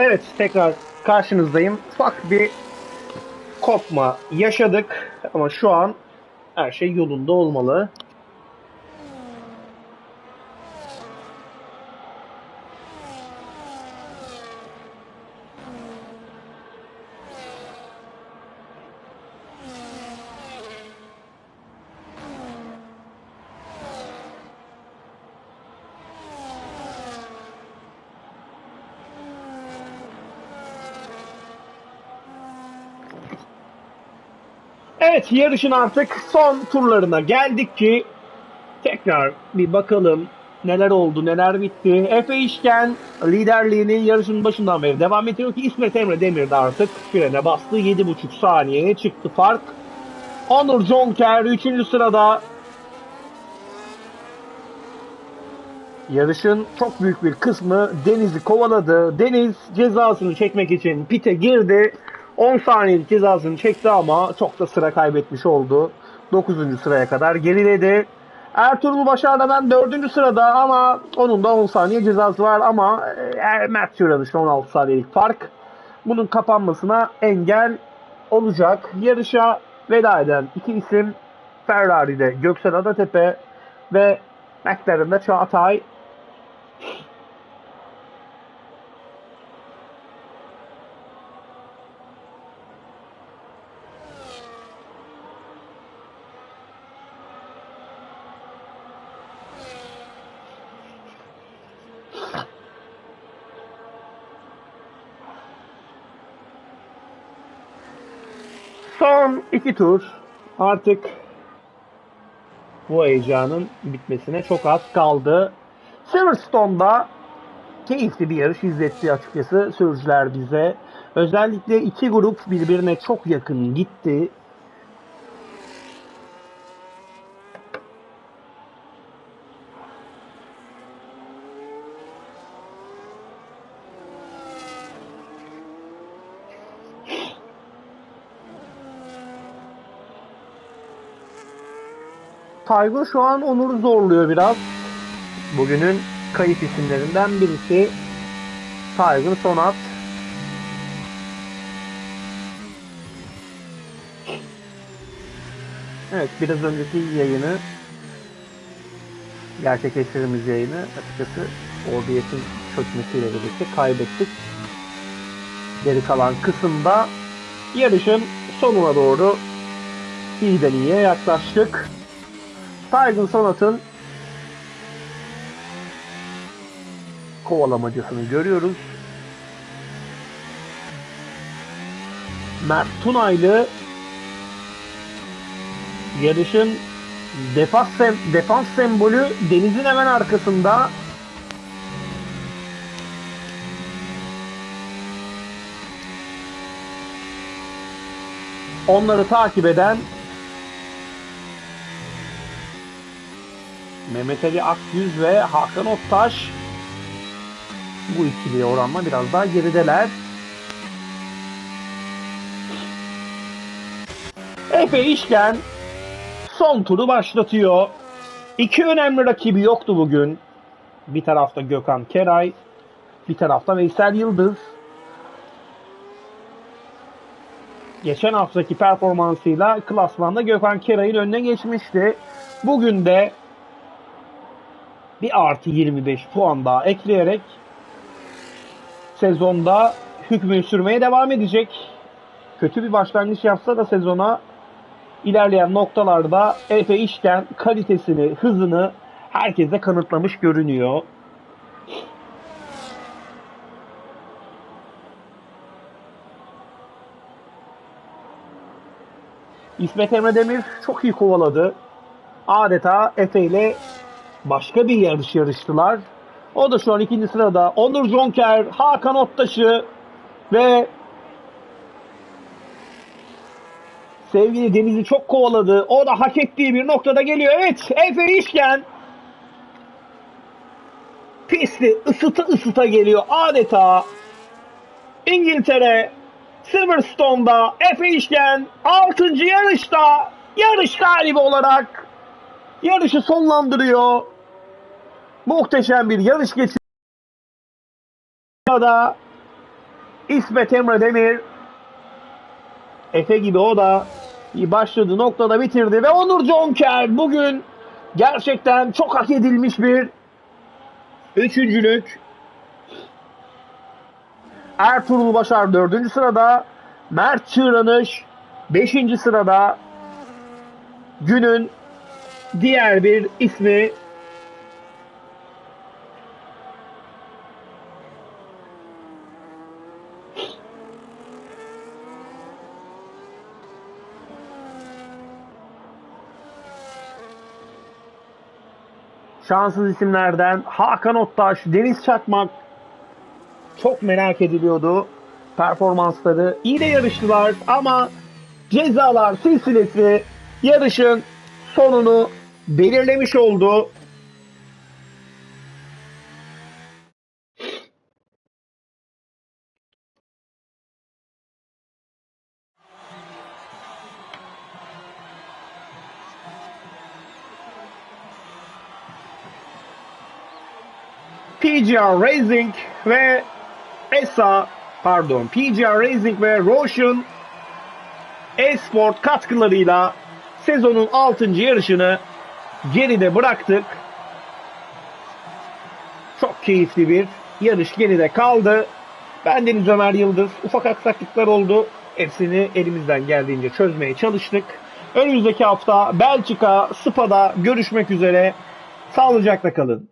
Evet tekrar karşınızdayım. Ufak bir kopma yaşadık ama şu an her şey yolunda olmalı. Evet yarışın artık son turlarına geldik ki tekrar bir bakalım neler oldu neler bitti. Efe İşken liderliğini yarışın başından beri devam ediyor ki İsmet Emre Demir de artık frene bastı. 7,5 saniyeye çıktı fark. Onur Jonker 3. sırada. Yarışın çok büyük bir kısmı Deniz'i kovaladı. Deniz cezasını çekmek için pite girdi. 10 saniyelik cezasını çekti ama çok da sıra kaybetmiş oldu. 9. sıraya kadar geriledi. Ertuğrul Başar da ben 4. sırada ama onun da 10 saniye cezası var ama e, Mert Şuran işte 16 saniyelik fark. Bunun kapanmasına engel olacak. Yarışa veda eden iki isim Ferrari'de Göksel Adatepe ve McLaren'de Çağatay Son iki tur. Artık bu heyecanın bitmesine çok az kaldı. Silverstone'da keyifli bir yarış izletti açıkçası sürücüler bize. Özellikle iki grup birbirine çok yakın gitti. Taygun şu an Onur'u zorluyor biraz. Bugünün kayıp isimlerinden birisi Taygun Sonat. Evet biraz önceki yayını gerçekleştirdiğimiz yayını açıkçası OBS'in çökmesiyle birlikte kaybettik. Geri kalan kısımda yarışın sonuna doğru iyiden iyiye yaklaştık. Tiger Sonat'ın kovalamacasını görüyoruz. Mert Tunaylı yarışın defans, sem defans sembolü Deniz'in hemen arkasında. Onları takip eden Mehmet Ali Akyüz ve Hakan Ottaş bu ikiliye oranla biraz daha gerideler. Efe İşken son turu başlatıyor. İki önemli rakibi yoktu bugün. Bir tarafta Gökhan Keray, bir tarafta Veysel Yıldız. Geçen haftaki performansıyla klasmanda Gökhan Keray'ın önüne geçmişti. Bugün de bir artı 25 puan daha ekleyerek sezonda hükmü sürmeye devam edecek. Kötü bir başlangıç yapsa da sezona ilerleyen noktalarda Efe İşken kalitesini, hızını herkese kanıtlamış görünüyor. İsmet Emre Demir çok iyi kovaladı. Adeta Efe ile başka bir yarış yarıştılar. O da şu an ikinci sırada. Onur Jonker, Hakan Ottaş'ı ve sevgili Deniz'i çok kovaladı. O da hak ettiği bir noktada geliyor. Evet Efe İşken pisti ısıta ısıta geliyor. Adeta İngiltere Silverstone'da Efe İşken 6. yarışta yarış galibi olarak yarışı sonlandırıyor. Muhteşem bir yarış geçiriyor. İsmet Emre Demir. Efe gibi o da iyi başladı noktada bitirdi ve Onur Conker bugün gerçekten çok hak edilmiş bir üçüncülük. Ertuğrul Başar dördüncü sırada. Mert Çığranış beşinci sırada. Günün diğer bir ismi şanssız isimlerden Hakan Ottaş, Deniz Çakmak çok merak ediliyordu performansları. İyi de yarıştılar ama cezalar silsilesi yarışın sonunu belirlemiş oldu. PGR Racing ve ESA pardon PGR Racing ve Roshan Esport katkılarıyla sezonun 6. yarışını geride bıraktık. Çok keyifli bir yarış geride kaldı. Ben Deniz Ömer Yıldız. Ufak aksaklıklar oldu. Hepsini elimizden geldiğince çözmeye çalıştık. Önümüzdeki hafta Belçika, Spa'da görüşmek üzere. Sağlıcakla kalın.